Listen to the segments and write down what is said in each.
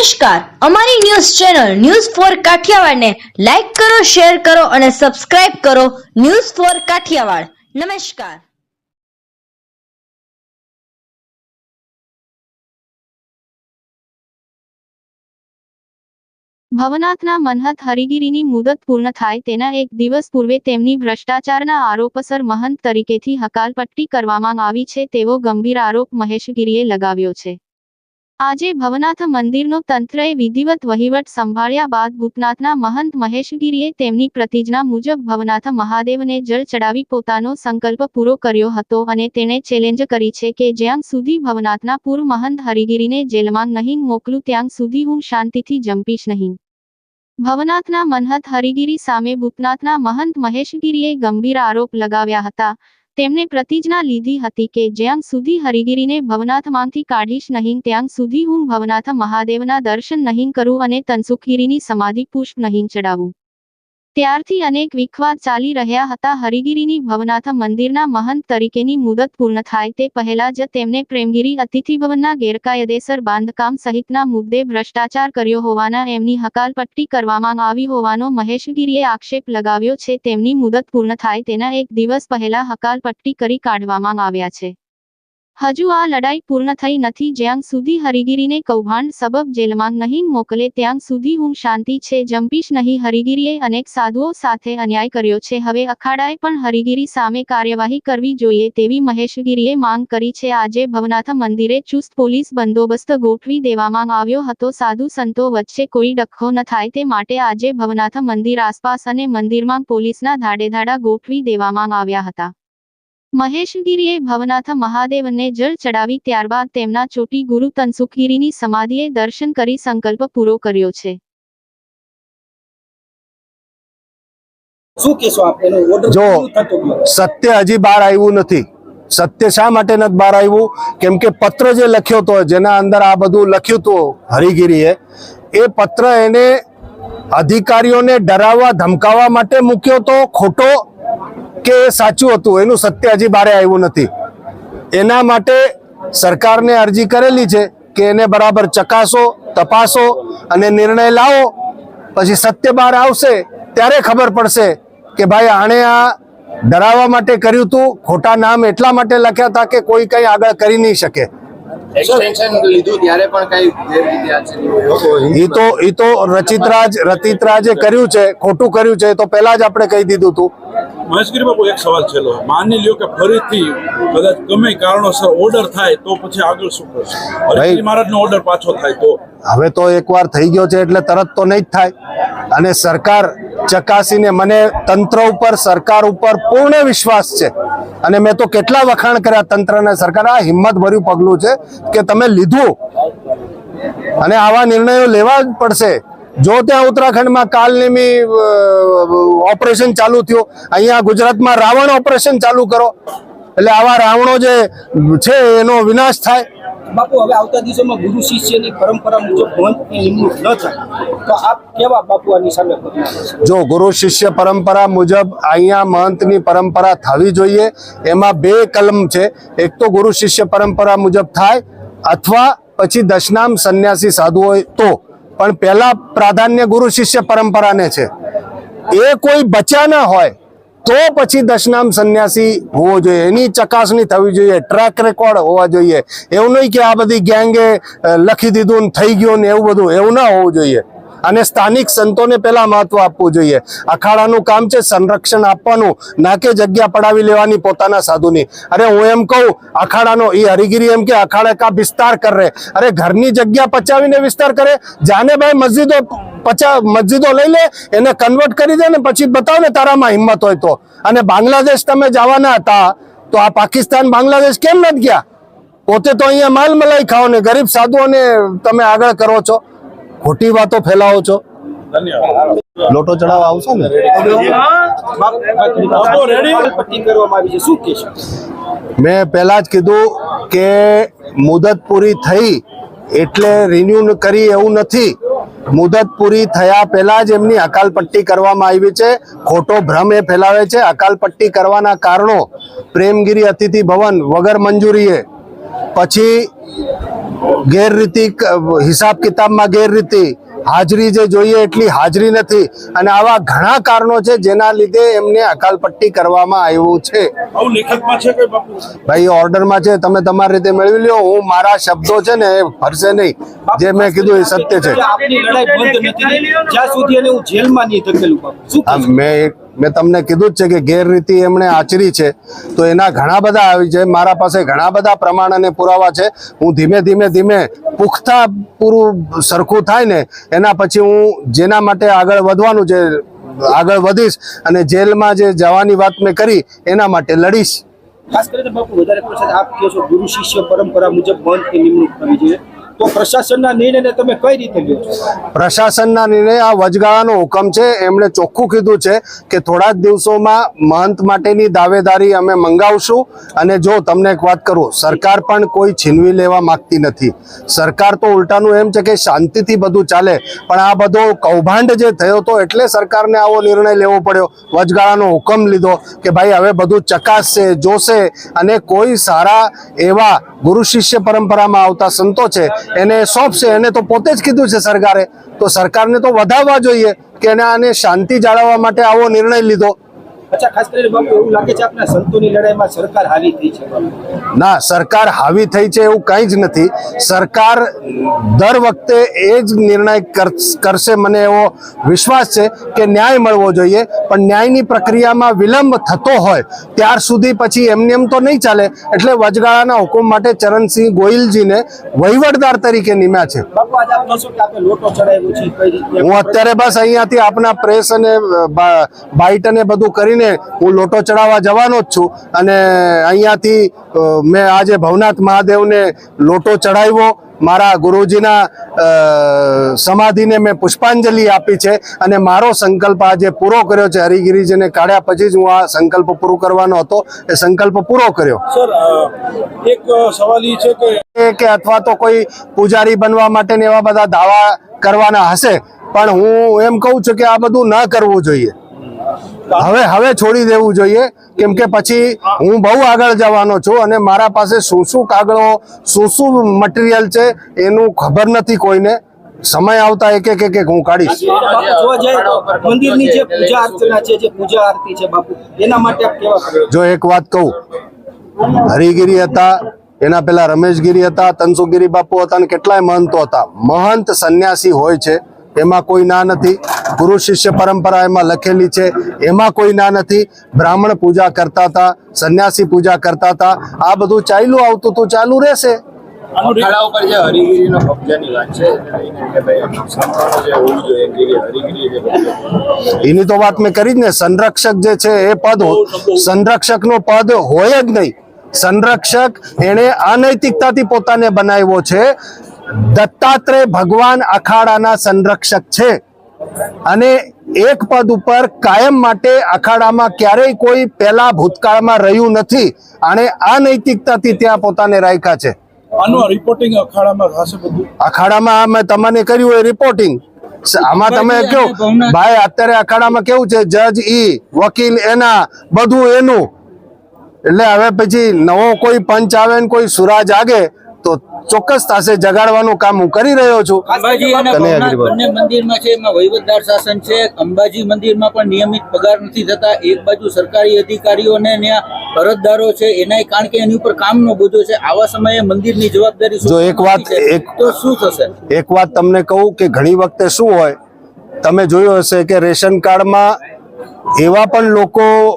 નમસ્કાર. અમારી news channel news four કાઠિયાવાડને લાઈક કરો, શેર કરો અને સબસ્ક્રાઇબ કરો ન્યૂઝ ફોર કાઠિયાવાડ. નમસ્કાર. ભવનાથના મનહત હરિગીરીની મુદત પૂર્ણ થાય તેના એક દિવસ પૂર્વે તેમની ભ્રષ્ટાચારના આરોપસર મહંત તરીકેથી હકાલપટ્ટી કરવામાં આવી છે તેવો ગંભીર આરોપ મહેશગીરીએ લગાવ્યો છે. આજે ભવનાથ મંદિરનો તંત્રએ વિધિવત વહીવટ સંભાળ્યા બાદ ભૂતનાથના મહંત મહેશગીરીએ તેમની પ્રતિજ્ઞા મુજબ ભવનાથ મહાદેવને જળ ચડાવી પોતાનો સંકલ્પ પૂરો કર્યો હતો અને તેણે ચેલેન્જ કરી છે કે જ્યાં સુધી ભવનાથના પૂર્વ મહંત હરિગીરીને જેલમાં નહીં મોકલું, ત્યાં સુધી હું શાંતિથી જંપીશ નહીં. ભવનાથના મનહત હરિગીરી સામે ભૂતનાથના મહંત મહેશગીરીએ ગંભીર આરોપ લગાવ્યા હતા. તેમણે પ્રતિજ્ઞા લીધી હતી કે જ્યાં સુધી હરિગીરીને ભવનાથમાંથી કાઢીશ નહીં, ત્યાં સુધી હું ભવનાથ મહાદેવના દર્શન નહીં કરું અને તનસુખગીરીની સમાધિ પુષ્પ નહીં ચડાવું. ત્યારથી અનેક વિખવાદ ચાલી રહ્યા હતા. હરિગીરીની ભવનાથ મંદિરના મહંત તરીકેની મુદત પૂર્ણ થાય તે પહેલા જ તેમણે પ્રેમગીરી અતિથિભવનના ગેરકાયદેસર બાંધકામ સહિતના મુદ્દે ભ્રષ્ટાચાર કર્યો હોવાના એમની હકાલપટ્ટી કરવામાં આવી હોવાનો મહેશગીરીએ આક્ષેપ લગાવ્યો છે. તેમની મુદત પૂર્ણ થાય તેના એક દિવસ પહેલા હકાલપટ્ટી કરી કાઢવામાં આવ્યા છે. હજુ આ લડાઈ પૂર્ણ થઈ નથી, જ્યાં સુધી હરિગીરીને કૌભાંડ સબબ જેલમાં નહીં મોકલે, ત્યાં સુધી હું શાંતિ છે, જંપીશ નહીં. હરિગીરીએ અનેક સાધુઓ સાથે અન્યાય કર્યો છે. હવે અખાડાએ પણ હરિગીરી સામે કાર્યવાહી કરવી જોઈએ તેવી મહેશગીરીએ માંગ કરી છે. આજે ભવનાથ મંદિરે ચુસ્ત પોલીસ બંદોબસ્ત ગોઠવી દેવામાં આવ્યો હતો. સાધુ સંતો વચ્ચે કોઈ ડખો ન થાય તે માટે આજે ભવનાથ મંદિર આસપાસ અને મંદિરમાં પોલીસના ધાડેધાડા ગોઠવી દેવામાં આવ્યા હતા. મહેશગીરીએ ભવનાથ મહાદેવને જળ ચડાવી ત્યારબાદ તેમના ચોટી ગુરુ તનસુખગીરીની સમાધિએ દર્શન કરી સંકલ્પ પૂરો કર્યો છે. જો સત્ય હજી બહાર આવ્યું નથી. સત્ય શા માટે નથી બહાર આવ્યું? કેમ કે પત્ર જે લખ્યો હતો જેના અંદર આ બધું લખ્યું હતું હરિગીરીએ એ પત્ર એને અધિકારીઓને ડરાવવા ધમકાવવા માટે મૂક્યો તો ખોટો કે એ સાચું હતું? એનું સત્ય હજી બહાર આવ્યું નથી. એના માટે સરકારને અરજી કરેલી છે કે એને બરાબર ચકાસો, તપાસો અને નિર્ણય લાવો. પછી સત્ય બહાર આવશે, ત્યારે ખબર પડશે કે ભાઈ આણે આ ડરાવવા માટે કર્યું હતું ખોટા નામ એટલા માટે લખ્યા હતા કે કોઈ કંઈ આગળ કરી નહીં શકે. એક્સટેન્શન લીધું ત્યારે પણ કઈ એ તો એ તો રચિતરાજ રતિતરાજે કર્યું છે ખોટું કર્યું છે એ તો પહેલા જ આપણે કહી દીધું હતું મહેશગીરી બાબુ એક સવાલ છેલ્લો માની લ્યો કે ફરીથી કદાચ ગમે કારણોસર ઓર્ડર થાય તો પછી આગળ શું કરશે? મહારાજનો ઓર્ડર પાછો થાય તો? હવે તો એકવાર થઈ ગયો છે એટલે તરત તો નહીં જ થાય. અને સરકાર ચકાસીને મને તંત્ર ઉપર, સરકાર ઉપર પૂર્ણ વિશ્વાસ છે. અને મેં તો કેટલા વખાણ કર્યા તંત્રને સરકાર. આ હિંમત ભર્યું પગલું છે કે તમે લીધું. અને આવા નિર્ણયો લેવા જ પડશે. જો ત્યાં ઉત્તરાખંડમાં કાલનેમી ઓપરેશન ચાલુ થયું, અહીંયા ગુજરાતમાં રાવણ ઓપરેશન ચાલુ કરો. એટલે આવા રાવણો જે છે એનો વિનાશ થાય. બાપુ હવે આવતા દિવસોમાં ગુરુ શિષ્યની પરંપરા મુજબ નિમણૂક ન થાય. તો આપ કેવા બાપુ આની સામે જો ગુરુ શિષ્ય પરંપરા મુજબ અહીંયા મહંતની પરંપરા થવી જોઈએ. એમાં બે કલમ છે. એક તો ગુરુ શિષ્ય પરંપરા મુજબ થાય અથવા પછી દશનામ સંન્યાસી સાધુ હોય તો. પણ પહેલા પ્રાધાન્ય ગુરુ શિષ્ય પરંપરાને છે. એ કોઈ બચ્યા ના હોય તો પછી દશનામ સંન્યાસી હોવો જોઈએ. એની ચકાસણી થવી જોઈએ. ટ્રેક રેકોર્ડ હોવા જોઈએ. એવું નહીં કે આ બધી ગેંગે લખી દીધું ને થઈ ગયું ને એવું બધું. એવું ના હોવું જોઈએ. અને સ્થાનિક સંતોને પહેલા મહત્વ આપવું જોઈએ. અખાડાનું કામ છે સંરક્ષણ આપવાનું, ના કે જગ્યા પડાવી લેવાની પોતાના સાધુની. અરે હું એમ કહું, અખાડાનો એ હરિગીરી એમ કે અખાડે કા વિસ્તાર કર અરે ઘરની જગ્યા પચાવીને વિસ્તાર કરે. જાને ભાઈ મસ્જિદો પચા મસ્જિદો લઈ લે એને કન્વર્ટ કરી દે ને પછી બતાવ ને તારામાં હિંમત હોય તો. અને બાંગ્લાદેશ તમે જવાના હતા તો આ પાકિસ્તાન બાંગ્લાદેશ કેમ નથી ગયા? પોતે તો અહીંયા માલ મલાઈ ખાઓ ને ગરીબ સાધુઓને તમે આગળ કરો છો. ખોટી વાતો ફેલાવો છો. લોટો ચડાવવા આવશો ને? બાપુ રેડી પટ્ટી કરવામાં આવી છે. શું કહેશો? મેં પહેલા જ કીધું કે મુદત પૂરી થઈ એટલે રિન્યુ કરી એવું નથી. મુદત પૂરી થયા પહેલા જ એમની અકાલપટ્ટી કરવામાં આવી છે. ખોટો ભ્રમ એ ફેલાવે છે. અકાલપટ્ટી કરવાના કારણો પ્રેમગીરી અતિથિ ભવન વગર મંજૂરીએ. પછી ગેરરીતિ હિસાબ કિતાબમાં ગેરરીતિ હાજરી જે જોઈએ એટલી હાજરી નથી અને આવા ઘણા કારણો છે જેના લીધે એમને અકાલપટ્ટી કરવામાં આવ્યું છે ભાઈ ઓર્ડરમાં છે તમે તમારી રીતે મેળવી લ્યો હું મારા શબ્દો છે ને એ ફરશે નહીં જે મેં કીધું એ સત્ય છે? મેં એક- મેં તમને કીધું જ છે કે ગેરરીતિ એમણે આચરી છે. તો એના ઘણા બધા આવી છે. મારા પાસે ઘણા બધા પ્રમાણ અને પુરાવા છે. હું ધીમે ધીમે ધીમે પુખ્તા પૂરું સરખું થાય ને, એના પછી હું જેના માટે આગળ વધવાનું છે આગળ વધીશ અને જેલમાં જે જવાની વાત મેં કરી, એના માટે લડીશ. ખાસ કરીને બાપુ, વધારે પ્રસાદ આપ કહો છો ગુરુ શિષ્ય પરંપરા મુજબ બંધની નિમણૂક કરવી જોઈએ. તો પ્રશાસનના નિર્ણયને તમે કઈ રીતે લ્યો પ્રશાસનના નિર્ણય આ વચગાળાનો હુકમ છે. એમણે ચોખ્ખું કીધું છે કે થોડા જ દિવસોમાં મહંત માટેની દાવેદારી અમે મંગાવશું અને જો તમને એક વાત કરું, સરકાર પણ કોઈ છીનવી લેવા માંગતી નથી. સરકાર તો ઉલટાનું એમ છે કે શાંતિથી બધું ચાલે, પણ આ બધો કૌભાંડ જે થયો તો એટલે સરકારને આવો નિર્ણય લેવો પડ્યો. વચગાળાનો હુકમ લીધો કે ભાઈ હવે બધું ચકાસશે, જોશે અને કોઈ સારા એવા ગુરુ શિષ્ય પરંપરામાં આવતા સંતો છે એને સોંપશે એને તો પોતે જ કીધું છે સરકારે. તો સરકારને તો વધાવવા જોઈએ કે એને આને શાંતિ જાળવવા માટે આવો નિર્ણય લીધો. અચ્છા ખાસ કરીને બાપુ એવું લાગે છે આપના સંતોની લડાઈમાં સરકાર હાવી થઈ છે ના સરકાર હાવી થઈ છે એવું કંઈ જ નથી. સરકાર દર વખતે એ જ નિર્ણય કરશે મને એવો વિશ્વાસ છે કે ન્યાય મળવો જોઈએ પણ ન્યાયની પ્રક્રિયામાં વિલંબ થતો હોય ત્યાર સુધી પછી એમને એમ તો નહીં ચાલે. એટલે વચગાળાના હુકમ માટે ચરણસિંહ ગોહિલજીને વહીવટદાર તરીકે નિમ્યા છે. હું અત્યારે બસ અહીંયાથી આપના પ્રેસ અને બાઇટ અને બધું કરીને હું લોટો ચડાવવા જવાનો જ છું. અને અહીંયાથી મેં આજે ભવનાથ મહાદેવને લોટો ચડાવ્યો. મારા ગુરુજીના સમાધિને મેં પુષ્પાંજલિ આપી છે. અને મારો સંકલ્પ આજે પૂરો કર્યો છે. હરિગીરીજીને કાઢ્યા પછી જ હું આ સંકલ્પ પૂરો કરવાનો હતો. એ સંકલ્પ પૂરો કર્યો. એક સવાલ એ છે કે અથવા તો કોઈ પૂજારી બનવા માટે ને એવા બધા દાવા કરવાના હશે. પણ હું એમ કહું છું કે આ બધું ન કરવું જોઈએ. હવે હવે છોડી દેવું જોઈએ. કેમ કે પછી હું બહુ આગળ જવાનો છું અને મારા પાસે શું શું કાગળો શું શું મટીરિયલ છે એનું ખબર નથી કોઈને. સમય આવતા એક એક એક એક હું કાઢીશ. બાપુ જોવા જાય તો મંદિરની જે પૂજા અર્ચના છે જે પૂજા આરતી છે બાપુ એના માટે આપ કેવા જો એક વાત કહું હરિગીરી હતા એના પેલા રમેશગીરી હતા તનસુગીરી બાપુ હતા અને કેટલાય મહંતો હતા. મહંત સંન્યાસી હોય છે. એમાં કોઈ ના નથી. ગુરુ શિષ્ય પરંપરા એમાં લખેલી છે. એમાં કોઈ ના નથી. બ્રાહ્મણ પૂજા કરતા હતા સંન્યાસી પૂજા કરતા હતા. આ બધું ચાલ્યું આવતું તો ચાલુ રહેશે. એને એની તો વાત મેં કરી જ ને સંરક્ષક જે છે એ પદ સંરક્ષકનો પદ હોય જ નહીં. સંરક્ષક એણે અનૈતિકતાથી પોતાને બનાવ્યો છે. દત્તાત્રેય ભગવાન અખાડાના સંરક્ષક છે. અને એક પદ ઉપર કાયમ માટે અખાડામાં ક્યારેય કોઈ પહેલા ભૂતકાળમાં રહ્યું નથી અને અનૈતિકતાથી ત્યાં પોતાને રાખ્યા છે. આનું રિપોર્ટિંગ અખાડામાં થશે બધું? અખાડામાં મેં તમને કર્યું એ રિપોર્ટિંગ આમાં તમે કહો ભાઈ અત્યારે અખાડામાં કેવું છે? જજ ઈ વકીલ એના બધું એનું. એટલે હવે પછી નવો કોઈ પંચ આવે ને કોઈ સુરાજ જાગે તો ચોક્કસ થશે જગાડવાનું કામ હું કરી રહ્યો છું. બંને મંદિરમાં છે એમાં વહીવટદાર શાસન છે. અંબાજી મંદિરમાં પણ નિયમિત પગાર નથી થતા. એક બાજુ સરકારી અધિકારીઓને ત્યાં અરજદારો છે. એનાય કારણ કે એની ઉપર કામનો બોજો છે. આવા સમયે મંદિરની જવાબદારી જો એક વાત- છે, એક- તો શું થશે? એક વાત તમને કહું કે ઘણી વખતે શું હોય તમે જોયું હશે કે રેશન કાર્ડમાં એવા પણ લોકો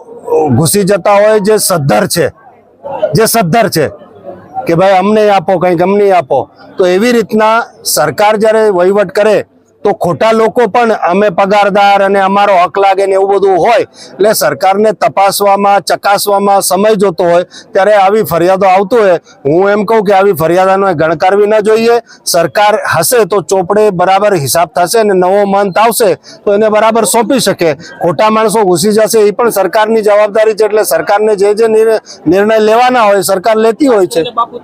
ઘૂસી જતા હોય જે સદ્ધર છે. જે સદ્ધર છે. કે ભાઈ અમને આપો કંઈક અમને આપો. તો એવી રીતના સરકાર જ્યારે વહીવટ કરે તો ખોટા લોકો પણ અમે પગારદાર અને અમારો હક લાગે ને એવું બધું હોય, એટલે સરકારને તપાસવામાં, ચકાસવામાં સમય જોતો હોય, ત્યારે આવી ફરિયાદો આવતું હોય. હું એમ કહું કે આવી ફરિયાદોને ગણકારવી ન જોઈએ. સરકાર હશે તો ચોપડે બરાબર હિસાબ થશે અને નવો મંથ આવશે તો એને બરાબર સોંપી શકે. ખોટા માણસો ઘૂસી જશે એ પણ સરકારની જવાબદારી છે, એટલે સરકારને જે જે નિર્ણય લેવાના હોય, સરકાર લેતી હોય છે.